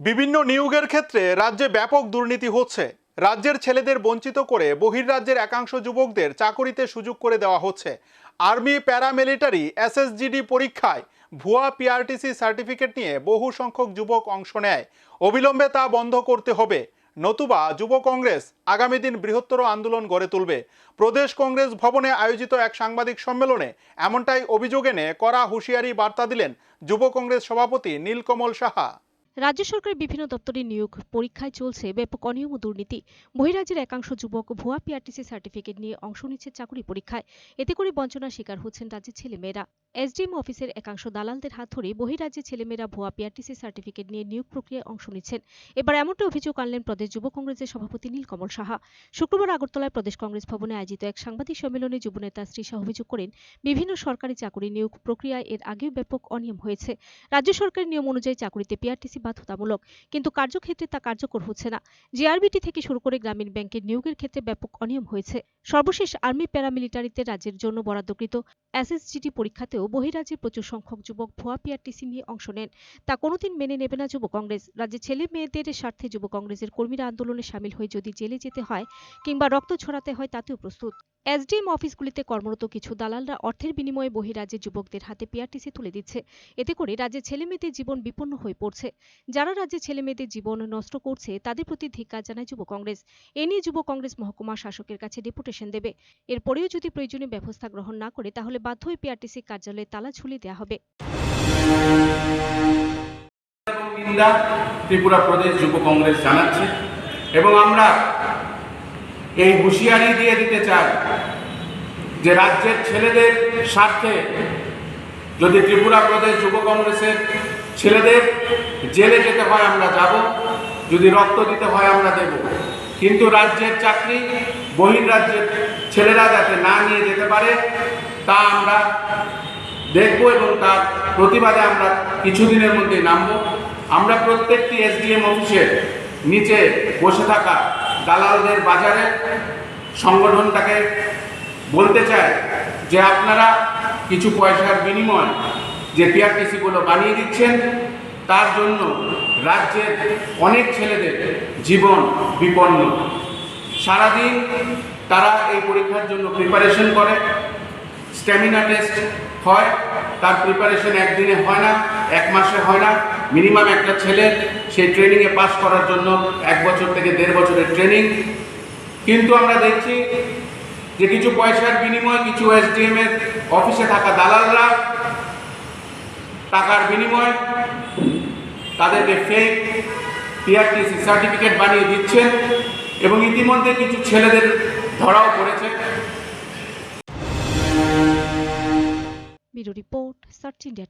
বিভিন্ন নিয়োগের ক্ষেত্রে রাজ্যে ব্যাপক দুর্নীতি হচ্ছে। রাজ্যের ছেলেদের বঞ্চিত করে বহির্রাজ্যের একাংশ যুবকদের চাকরিতে সুযোগ করে দেওয়া হচ্ছে। আর্মি প্যারামিলিটারি এসএসজিডি পরীক্ষায় ভুয়া পিআরটিসি সার্টিফিকেট নিয়ে বহু সংখ্যক যুবক অংশ নেয়। অবিলম্বে তা বন্ধ করতে হবে। নতুবা যুব কংগ্রেস আগামী দিন বৃহত্তর আন্দোলন গড়ে তুলবে। প্রদেশ কংগ্রেস ভবনে আয়োজিত এক সাংবাদিক সম্মেলনে এমনটাই অভিযোগ এনে কড়া হুঁশিয়ারি বার্তা দিলেন যুব কংগ্রেস সভাপতি নীলকমল সাহা। রাজ্য সরকারের বিভিন্ন দপ্তরে নিয়োগ পরীক্ষায় চলছে ব্যাপক অনিয়ম ও দুর্নীতি। বহিরাজ্যের একাংশ যুবক ভুয়া পিআরটিসি সার্টিফিকেট নিয়ে অংশ নিচ্ছে চাকরি পরীক্ষায়। এতে করে বঞ্চনার শিকার হচ্ছেন রাজ্যের ছেলেমেয়েরা। এসডিএম অফিসের একাংশ দালালদের হাত ধরে বহিরাজ্যের ছেলেমেয়েরা ভুয়া পিআরটিসি সার্টিফিকেট নিয়ে নিয়োগ প্রক্রিয়ায় অংশ নিচ্ছেন। এবার এমনটা অভিযোগ আনলেন প্রদেশ যুব কংগ্রেসের সভাপতি নীলকমল সাহা। শুক্রবার আগরতলায় প্রদেশ কংগ্রেস ভবনে আয়োজিত এক সাংবাদিক সম্মেলনে যুবনেতা শ্রী শাহ অভিযোগ করেন, বিভিন্ন সরকারি চাকরি নিয়োগ প্রক্রিয়ায় এর আগেও ব্যাপক অনিয়ম হয়েছে। রাজ্য সরকারের নিয়ম অনুযায়ী চাকরিতে পিআরটিসি বাধ্যতামূলক কিন্তু কার্যক্ষেত্রে তা কার্যকর হচ্ছে না। জিআরবিটি থেকে শুরু করে গ্রামীণ ব্যাংকের নিয়োগের ক্ষেত্রে ব্যাপক অনিয়ম হয়েছে। সর্বশেষ আর্মি প্যারামিলিটারিতে রাজ্যের জন্য বরাদ্দকৃত এসএসজিটি পরীক্ষাতেও বহিরাজ্যের প্রচুর সংখ্যক যুবক ভুয়া পিআরটিসি নিয়ে অংশ নেন। তা কোনোদিন মেনে নেবে না যুব কংগ্রেস। রাজ্যে ছেলে মেয়েদের স্বার্থে যুব কংগ্রেসের কর্মীরা আন্দোলনে সামিল হয়ে যদি জেলে যেতে হয় কিংবা রক্ত ছড়াতে হয় তাতেও প্রস্তুত। এসডিএম অফিসগুলিতে কর্মরত কিছু দালালরা অর্থের বিনিময়ে বহিরাজ্যের যুবকদের হাতে পিআরটিসি তুলে দিচ্ছে। এতে করে রাজ্যের ছেলেমেয়েদের জীবন বিপন্ন হয়ে পড়ছে। যারা রাজ্যের ছেলেমেয়েদের জীবন নষ্ট করছে, তাদের প্রতি ধিক্কার জানায় যুব কংগ্রেস। এ নিয়ে যুব কংগ্রেস মহকুমা শাসকের কাছে ডেপুটেশন দেবে। এরপরেও যদি প্রয়োজনীয় ব্যবস্থা গ্রহণ না করে, তাহলে বাধ্য হয়ে পিআরটিসি কার্যালয়ে তালা ঝুলিয়ে দেওয়া হবে। ত্রিপুরা প্রদেশ যুব কংগ্রেস জানাচ্ছে। এবং আমরা এই হুঁশিয়ারি দিয়ে দিতে চাই যে রাজ্যের ছেলেদের স্বার্থে যদি ত্রিপুরা প্রদেশ যুব কংগ্রেসের ছেলেদের জেলে যেতে হয় আমরা যাব, যদি রক্ত দিতে হয় আমরা দেব। কিন্তু রাজ্যের চাকরি বহির্রাজ্যের ছেলেরা যাতে না নিয়ে যেতে পারে, তা আমরা দেখব এবং তার প্রতিবাদে আমরা কিছুদিনের মধ্যেই নামব। আমরা প্রত্যেকটি এসডিএম অফিসের নিচে বসে থাকা দালালদের বাজারে সংগঠনটাকে বলতে চায় যে আপনারা কিছু পয়সার বিনিময় যে পিআরটিসিগুলো বানিয়ে দিচ্ছেন, তার জন্য রাজ্যের অনেক ছেলেদের জীবন বিপন্ন। সারাদিন তারা এই পরীক্ষার জন্য প্রিপারেশন করে স্ট্যামিনা টেস্ট হয়, তার প্রিপারেশন একদিনে হয় না, এক মাসে হয় না। মিনিমাম একটা ছেলে, সেই ট্রেনিংয়ে পাস করার জন্য এক বছর থেকে দেড় বছরের ট্রেনিং কিন্তু আমরা দেখছি যে কিছু পয়সার বিনিময়ে কিছু এসডিএম এর অফিসে থাকা দালালরা টাকার বিনিময় তাদেরকে ফেক পিআরটিসি সার্টিফিকেট বানিয়ে দিচ্ছেন এবং ইতিমধ্যে কিছু ছেলেদের ধরাও ব্যুরো রিপোর্ট, সার্চ ইন্ডিয়া